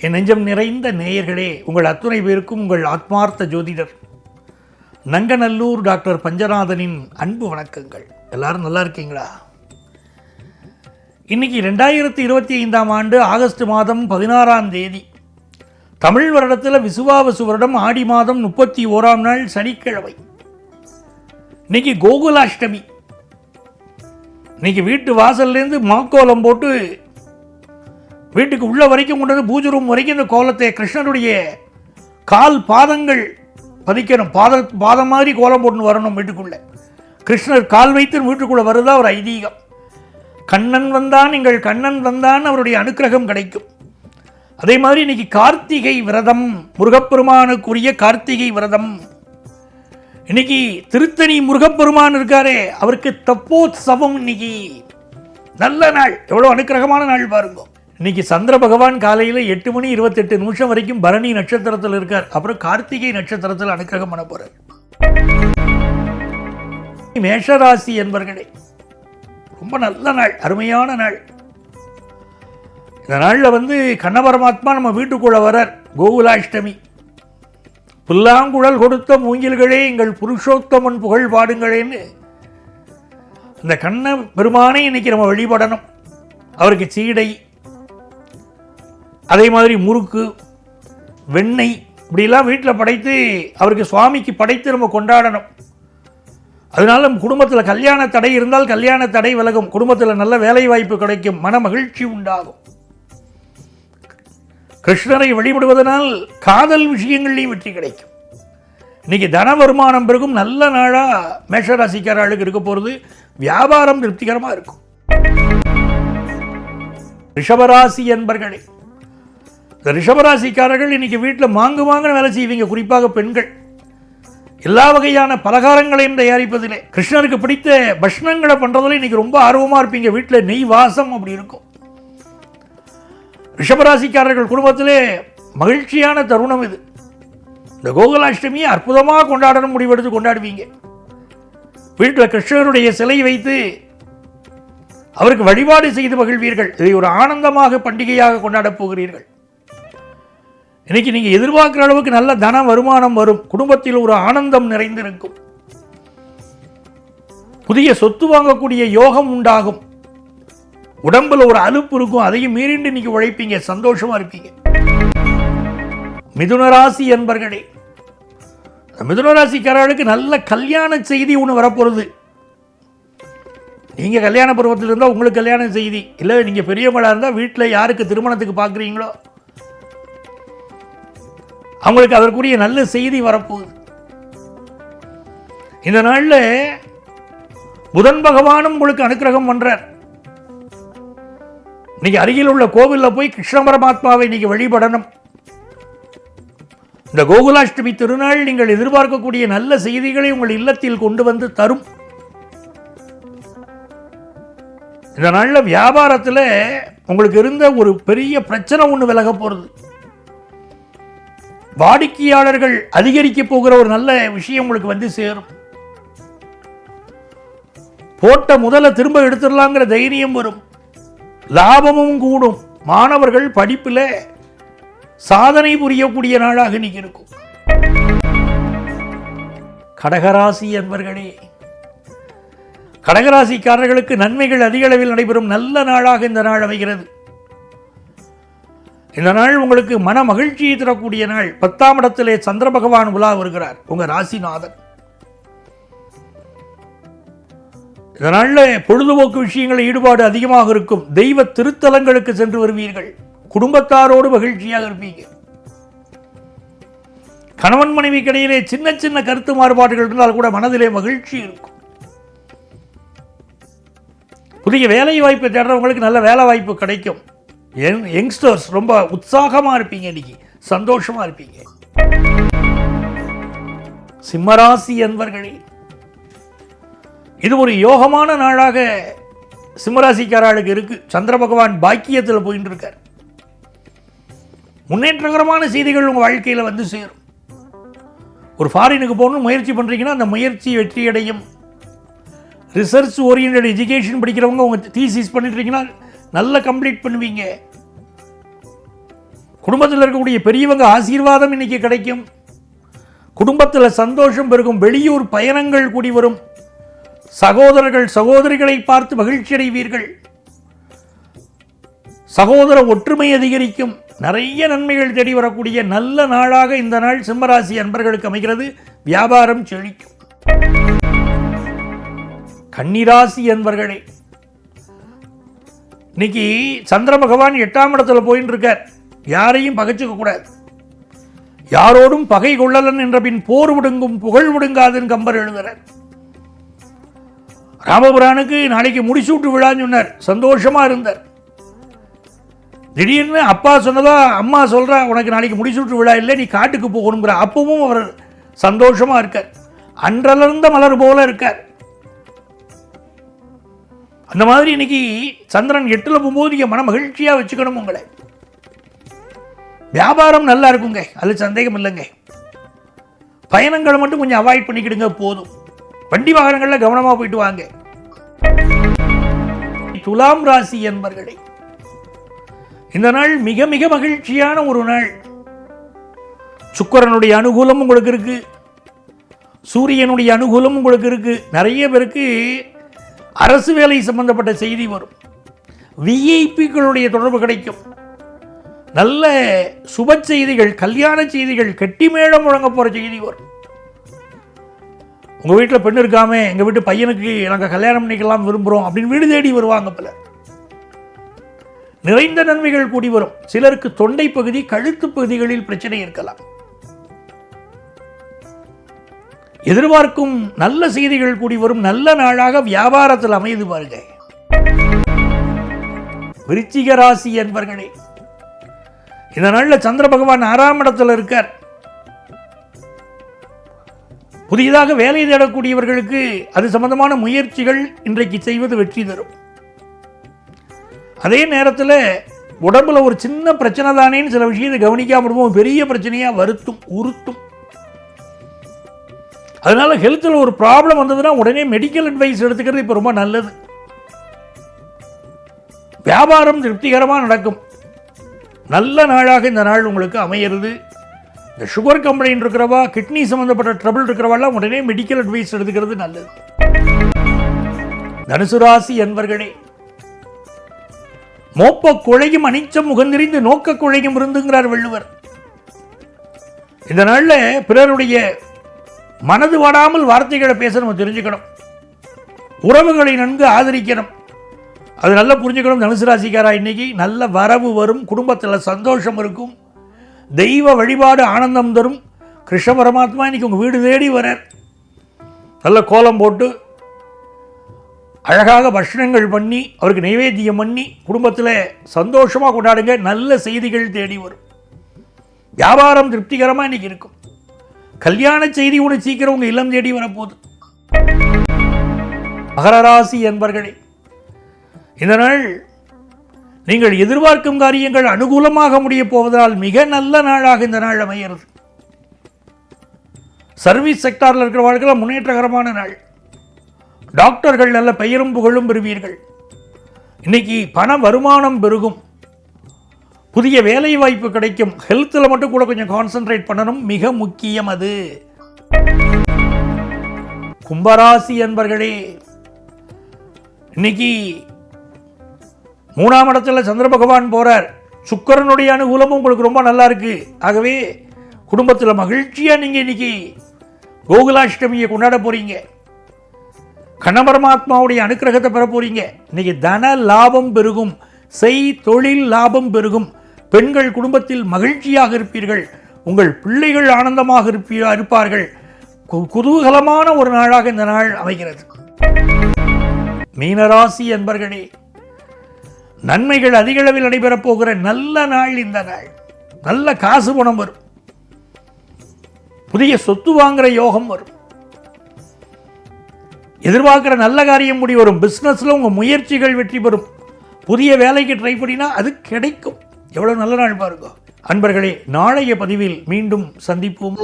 என் நெஞ்சம் நிறைந்த நேயர்களே உங்கள் அத்துணை பேருக்கும் உங்கள் ஆத்மார்த்த ஜோதிடர். நங்கநல்லூர் டாக்டர் பஞ்சநாதனின் அன்பு வணக்கங்கள். எல்லாரும் நல்லா இருக்கீங்களா? இன்னைக்கு ரெண்டாயிரத்தி இருபத்தி ஐந்தாம் ஆண்டு ஆகஸ்ட் மாதம் பதினாறாம் தேதி. தமிழ் வருடத்தில் விசுவாவசு வருடம் ஆடி மாதம் முப்பத்தி ஓராம் நாள் சனிக்கிழமை. இன்னைக்கு கோகுலாஷ்டமி. இன்னைக்கு வீட்டு வாசல்லேருந்து மாக்கோலம் போட்டு வீட்டுக்கு உள்ள வரைக்கும் கொண்டு வந்து பூஜை ரூம் வரைக்கும் இந்த கோலத்தை கிருஷ்ணனுடைய கால் பாதங்கள் பதிக்கணும். பாத பாதம் மாதிரி கோலம் போட்டு வரணும் வீட்டுக்குள்ளே. கிருஷ்ணர் கால் வைத்து வீட்டுக்குள்ளே வருதா ஒரு ஐதீகம். கண்ணன் வந்தான் எங்கள் கண்ணன் வந்தான் அவருடைய அனுக்கிரகம் கிடைக்கும். அதே மாதிரி இன்னைக்கு கார்த்திகை விரதம் முருகப்பெருமானுக்குரிய கார்த்திகை விரதம். இன்னைக்கு திருத்தணி முருகப்பெருமான் இருக்காரே அவருக்கு தப்போத்சவம் இன்னைக்கு. நல்ல நாள் எவ்வளோ அனுக்கிரகமான நாள் பாருங்க. இன்னைக்கு சந்திர பகவான் காலையில் எட்டு மணி இருபத்தெட்டு நிமிஷம் வரைக்கும் பரணி நட்சத்திரத்தில் இருக்கார். அப்புறம் கார்த்திகை நட்சத்திரத்தில் அனுக்கிரகம் பண்ண போகிறார் மேஷராசி என்பர்களே ரொம்ப நல்ல நாள் அருமையான நாள். இந்த நாளில் வந்து கண்ண பரமாத்மா நம்ம வீட்டுக்குள்ளே வரார். கோகுலாஷ்டமி. புல்லாங்குழல் கொடுத்த மூங்கில்களே எங்கள் புருஷோத்தமன் புகழ் பாடுங்களேன்னு. அந்த கண்ண பெருமானை இன்னைக்கு நம்ம வழிபடணும். அவருக்கு சீடை அதே மாதிரி முறுக்கு வெண்ணெய் இப்படிலாம் வீட்டில் படைத்து அவருக்கு சுவாமிக்கு படைத்து நம்ம கொண்டாடணும். அதனால நம்ம குடும்பத்தில் கல்யாண தடை இருந்தால் கல்யாண தடை விலகும். குடும்பத்தில் நல்ல வேலை வாய்ப்பு கிடைக்கும். மன மகிழ்ச்சி உண்டாகும். கிருஷ்ணரை வழிபடுவதனால் காதல் விஷயங்கள்லையும் வெற்றி கிடைக்கும். இன்னைக்கு தன வருமானம் பெருகும் நல்ல நாளாக மேஷராசிக்காரர்களுக்கு இருக்க போகிறது வியாபாரம் திருப்திகரமாக இருக்கும். ரிஷபராசி என்பர்களே இந்த ரிஷபராசிக்காரர்கள் இன்னைக்கு வீட்டில் மாங்கு வாங்கின வேலை செய்வீங்க குறிப்பாக பெண்கள். எல்லா வகையான பலகாரங்களையும் தயாரிப்பதிலே கிருஷ்ணருக்கு பிடித்த பஷ்ணங்களை பண்ணுறதுல இன்னைக்கு ரொம்ப ஆர்வமாக இருப்பீங்க வீட்டில் நெய் வாசம் அப்படி இருக்கும். ரிஷபராசிக்காரர்கள் குடும்பத்திலே மகிழ்ச்சியான தருணம் இது. இந்த கோகுலாஷ்டமியை அற்புதமாக கொண்டாடணும் முடிவெடுத்து கொண்டாடுவீங்க. வீட்டில் கிருஷ்ணருடைய சிலை வைத்து அவருக்கு வழிபாடு செய்து மகிழ்வீர்கள். இதை ஒரு ஆனந்தமாக பண்டிகையாக கொண்டாடப் போகிறீர்கள். இன்னைக்கு நீங்கள் எதிர்பார்க்குற அளவுக்கு நல்ல தன வருமானம் வரும். குடும்பத்தில் ஒரு ஆனந்தம் நிறைந்திருக்கும். புதிய சொத்து வாங்கக்கூடிய யோகம் உண்டாகும். உடம்புல ஒரு அலுப்பு இருக்கும் அதையும் மீறிண்டு இன்னைக்கு உழைப்பீங்க சந்தோஷமா இருப்பீங்க. மிதுனராசி என்பர்களே மிதுனராசிக்காரர்களுக்கு நல்ல கல்யாண செய்தி ஒன்று வரப்போகிறது நீங்கள் கல்யாண பருவத்தில் இருந்தால் உங்களுக்கு கல்யாண செய்தி. இல்லை நீங்கள் பெரியவங்களாக இருந்தால் வீட்டில் யாருக்கு திருமணத்துக்கு பார்க்குறீங்களோ அவங்களுக்கு அதற்குரிய நல்ல செய்தி வரப்போகுது. இந்த நாளில் புதன் பகவானும் உங்களுக்கு அனுக்கிரகம் பண்ணுறார் இன்னைக்கு அருகில் உள்ள கோவிலில் போய் கிருஷ்ண பரமாத்மாவை இன்னைக்கு வழிபடணும். இந்த கோகுலாஷ்டமி திருநாள் நீங்கள் எதிர்பார்க்கக்கூடிய நல்ல செய்திகளை உங்கள் இல்லத்தில் கொண்டு வந்து தரும். இந்த நாளில் வியாபாரத்தில் உங்களுக்கு இருந்த ஒரு பெரிய பிரச்சனை ஒன்று விலக போகிறது வாடிக்கையாளர்கள் அதிகரிக்க போகிற ஒரு நல்ல விஷயம் உங்களுக்கு வந்து சேரும். போட்ட முதல்ல திரும்ப எடுத்துடலாங்கிற தைரியம் வரும். லாபமும் கூடும். மாணவர்கள் படிப்பில் சாதனை புரியக்கூடிய நாளாக இன்னைக்கு இருக்கும். கடகராசி என்பர்களே கடகராசிக்காரர்களுக்கு நன்மைகள் அதிக அளவில் நடைபெறும் நல்ல நாளாக இந்த நாள் அமைகிறது. இந்த நாள் உங்களுக்கு மன மகிழ்ச்சியை தரக்கூடிய நாள். பத்தாம் இடத்திலே சந்திர பகவான் உலா வருகிறார். உங்கள் ராசிநாதன். இதனால் பொழுதுபோக்கு விஷயங்களில் ஈடுபாடு அதிகமாக இருக்கும். தெய்வ திருத்தலங்களுக்கு சென்று வருவீர்கள். குடும்பத்தாரோடு மகிழ்ச்சியாக இருப்பீங்க. கணவன் மனைவி இடையிலே சின்ன சின்ன கருத்து மாறுபாடுகள் இருந்தால் கூட மனதிலே மகிழ்ச்சி இருக்கும். புதிய வேலை வாய்ப்பு தேடுறவங்களுக்கு நல்ல வேலை வாய்ப்பு கிடைக்கும். யங் யங்ஸ்டர்ஸ் ரொம்ப உற்சாகமாக இருப்பீங்க இன்னைக்கு. சந்தோஷமாக இருப்பீங்க. சிம்மராசி என்பர்களே இது ஒரு யோகமான நாளாக சிம்மராசிக்காரர்களுக்கு இருக்கு. சந்திர பகவான் பாக்கியத்தில் போயின்னு இருக்கார் முன்னேற்றகரமான செய்திகள் உங்கள் வாழ்க்கையில் வந்து சேரும். ஒரு ஃபாரினுக்கு போகணும் முயற்சி பண்ணுறீங்கன்னா அந்த முயற்சி வெற்றியடையும். ரிசர்ச் ஓரியன்ட் எஜுகேஷன் படிக்கிறவங்க உங்கள் தீசிஸ் பண்ணிட்டுருக்கீங்கன்னா நல்லா கம்ப்ளீட் பண்ணுவீங்க. குடும்பத்தில் இருக்கக்கூடிய பெரியவங்க ஆசீர்வாதம் இன்னைக்கு கிடைக்கும். குடும்பத்தில் சந்தோஷம் பெருகும். வெளியூர் பயணங்கள் கூடி வரும். சகோதரர்கள் சகோதரிகளை பார்த்து மகிழ்ச்சி அடைவீர்கள் சகோதர ஒற்றுமை அதிகரிக்கும். நிறைய நன்மைகள் தேடி வரக்கூடிய நல்ல நாளாக இந்த நாள் சிம்மராசி அன்பர்களுக்கு அமைகிறது. வியாபாரம் செழிக்கும். கன்னிராசி என்பர்களே இன்னைக்கு சந்திர பகவான் எட்டாம் இடத்துல போயின்னு இருக்கார் யாரையும் பகைச்சுக்க கூடாது. யாரோடும் பகை கொள்ளலன் என்ற பின் போர் விடுங்கும் புகழ் விடுங்காதுன்னு கம்பர் எழுதுறார். ராமபுரானுக்கு நாளைக்கு முடிசூட்டு விழான்னு சொன்னார். சந்தோஷமாக இருந்தார். திடீர்னு அப்பா சொன்னதா அம்மா சொல்கிறா உனக்கு நாளைக்கு முடிசூட்டு விழா இல்லை நீ காட்டுக்கு போகணுங்கிற. அப்பவும் அவர் சந்தோஷமாக இருக்கார். அன்றலர்ந்த மலர் போல இருக்கார். அந்த மாதிரி இன்னைக்கு சந்திரன் எட்டில் போகும்போது நீங்க மன மகிழ்ச்சியாக வச்சுக்கணும் உங்களை. வியாபாரம் நல்லா இருக்குங்க அது சந்தேகம் இல்லைங்க. பயணங்களை மட்டும் கொஞ்சம் அவாய்ட் பண்ணிக்கிடுங்க போதும். வண்டி வாகனங்களில் கவனமாக போயிட்டு வாங்க. துலாம் ராசி என்பர்களே இந்த நாள் மிக மிக மகிழ்ச்சியான ஒரு நாள். சுக்கரனுடைய அனுகூலம் உங்களுக்கு இருக்கு. சூரியனுடைய அனுகூலம் உங்களுக்கு இருக்கு. நிறைய பேருக்கு அரசு வேலை சம்பந்தப்பட்ட செய்தி வரும். விஐபிக்களுடைய தொடர்பு கிடைக்கும். நல்ல சுப செய்திகள் கல்யாண செய்திகள் கெட்டி மேடம் முழங்க போகிற செய்தி வரும். உங்கள் வீட்டில் பெண் இருக்காமே எங்கள் வீட்டு பையனுக்கு நாங்கள் கல்யாணம் பண்ணிக்கலாம் விரும்புகிறோம் அப்படின்னு வீடு தேடி வருவாங்க பல நிறைந்த நன்மைகள் கூடி வரும். சிலருக்கு தொண்டை பகுதி கழுத்து பகுதிகளில் பிரச்சனை இருக்கலாம். எதிர்பார்க்கும் நல்ல செய்திகள் கூடி வரும். நல்ல நாளாக வியாபாரத்தில் அமைது பாருங்க. விருச்சிக ராசி என்பர்களே இந்த நாளில் சந்திர பகவான் ஆறாம் இடத்தில் இருக்கார். புதியதாக வேலை தேடக்கூடியவர்களுக்கு அது சம்பந்தமான முயற்சிகள் இன்றைக்கு செய்வது வெற்றி தரும். அதே நேரத்தில் உடம்புல ஒரு சின்ன பிரச்சனை தானேன்னு சில விஷயத்தை கவனிக்காம விடுவோம் பெரிய பிரச்சனையாக வருத்தும் உறுத்தும். அதனால் ஹெல்த்தில் ஒரு ப்ராப்ளம் வந்ததுன்னா உடனே மெடிக்கல் அட்வைஸ் எடுத்துக்கிறது இப்போ ரொம்ப நல்லது. வியாபாரம் திருப்திகரமாக நடக்கும். நல்ல நாளாக இந்த நாள் உங்களுக்கு அமையிறது. இந்த சுகர் கம்ப்ளைண்ட் இருக்கிறவா கிட்னி சம்மந்தப்பட்ட ட்ரபிள் இருக்கிறவெல்லாம் உடனே மெடிக்கல் அட்வைஸ் எடுத்துக்கிறது நல்லது. தனுசு ராசி என்பர்களே மோப்ப குழையும் அனிச்சம் முகந்திரிந்து நோக்க குழையும் இருந்துங்கிறார் வள்ளுவர். இந்த நாளில் பிறருடைய மனது வாடாமல் வார்த்தைகளை பேச நம்ம தெரிஞ்சுக்கணும். உறவுகளை நன்கு ஆதரிக்கணும். அது நல்லா புரிஞ்சுக்கணும் தனுசு ராசிக்காரா இன்னைக்கு நல்ல வரவு வரும் குடும்பத்தில் சந்தோஷம் இருக்கும். தெய்வ வழிபாடு ஆனந்தம் தரும். கிருஷ்ண பரமாத்மா இன்னைக்கு உங்கள் வீடு தேடி வரார் நல்ல கோலம் போட்டு அழகாக பட்சணங்கள் பண்ணி அவருக்கு நைவேத்தியம் பண்ணி குடும்பத்தில் சந்தோஷமாக கொண்டாடுங்க. நல்ல செய்திகள் தேடி வரும். வியாபாரம் திருப்திகரமாக இன்னைக்கு இருக்கும். கல்யாண செய்தி கூட சீக்கிரம் உங்கள் இல்லம் தேடி வரப்போகுது. மகர ராசி என்பர்களே இந்த நாள் நீங்கள் எதிர்பார்க்கும் காரியங்கள் அனுகூலமாக முடியப் போவதால் மிக நல்ல நாளாக இந்த நாள் அமைகிறது. சர்வீஸ் செக்டாரில் இருக்கிற இருக்கிறவர்களுக்கு முன்னேற்றகரமான நாள். டாக்டர்கள் நல்ல பெயரும் புகழும் பெறுவீர்கள். இன்னைக்கு பண வருமானம் பெருகும். புதிய வேலை வாய்ப்பு கிடைக்கும். ஹெல்த்தில் மட்டும் கூட கொஞ்சம் கான்சென்ட்ரேட் பண்ணணும். மிக முக்கியம் அது. கும்பராசி என்பர்களே இன்னைக்கு மூணாம் இடத்துல சந்திர பகவான் போகிறார் சுக்கரனுடைய அனுகூலமும் உங்களுக்கு ரொம்ப நல்லா இருக்குது ஆகவே குடும்பத்தில் மகிழ்ச்சியாக நீங்கள் இன்னைக்கு கோகுலாஷ்டமியை கொண்டாட போகிறீங்க கணபரமாத்மாவுடைய அனுக்கிரகத்தை பெற போகிறீங்க இன்னைக்கு தன லாபம் பெருகும். செய் தொழில் லாபம் பெருகும். பெண்கள் குடும்பத்தில் மகிழ்ச்சியாக இருப்பீர்கள். உங்கள் பிள்ளைகள் ஆனந்தமாக இருப்பீ இருப்பார்கள். கு- குதூகலமான ஒரு நாளாக இந்த நாள் அமைகிறது. மீனராசி என்பர்களே நன்மைகள் அதிக அளவில் நடைபெறப் போகிற நல்ல நாள் இந்த நாள். நல்ல காசு பணம் வரும். புதிய சொத்து வாங்குற யோகம் வரும். எதிர்பார்க்கிற நல்ல காரியம் முடி வரும். பிஸ்னஸில் உங்கள் முயற்சிகள் வெற்றி பெறும். புதிய வேலைக்கு ட்ரை பண்ணினா அது கிடைக்கும். எவ்வளோ நல்ல நாள் பாருங்க. அன்பர்களே நாளைய பதிவில் மீண்டும் சந்திப்போம்.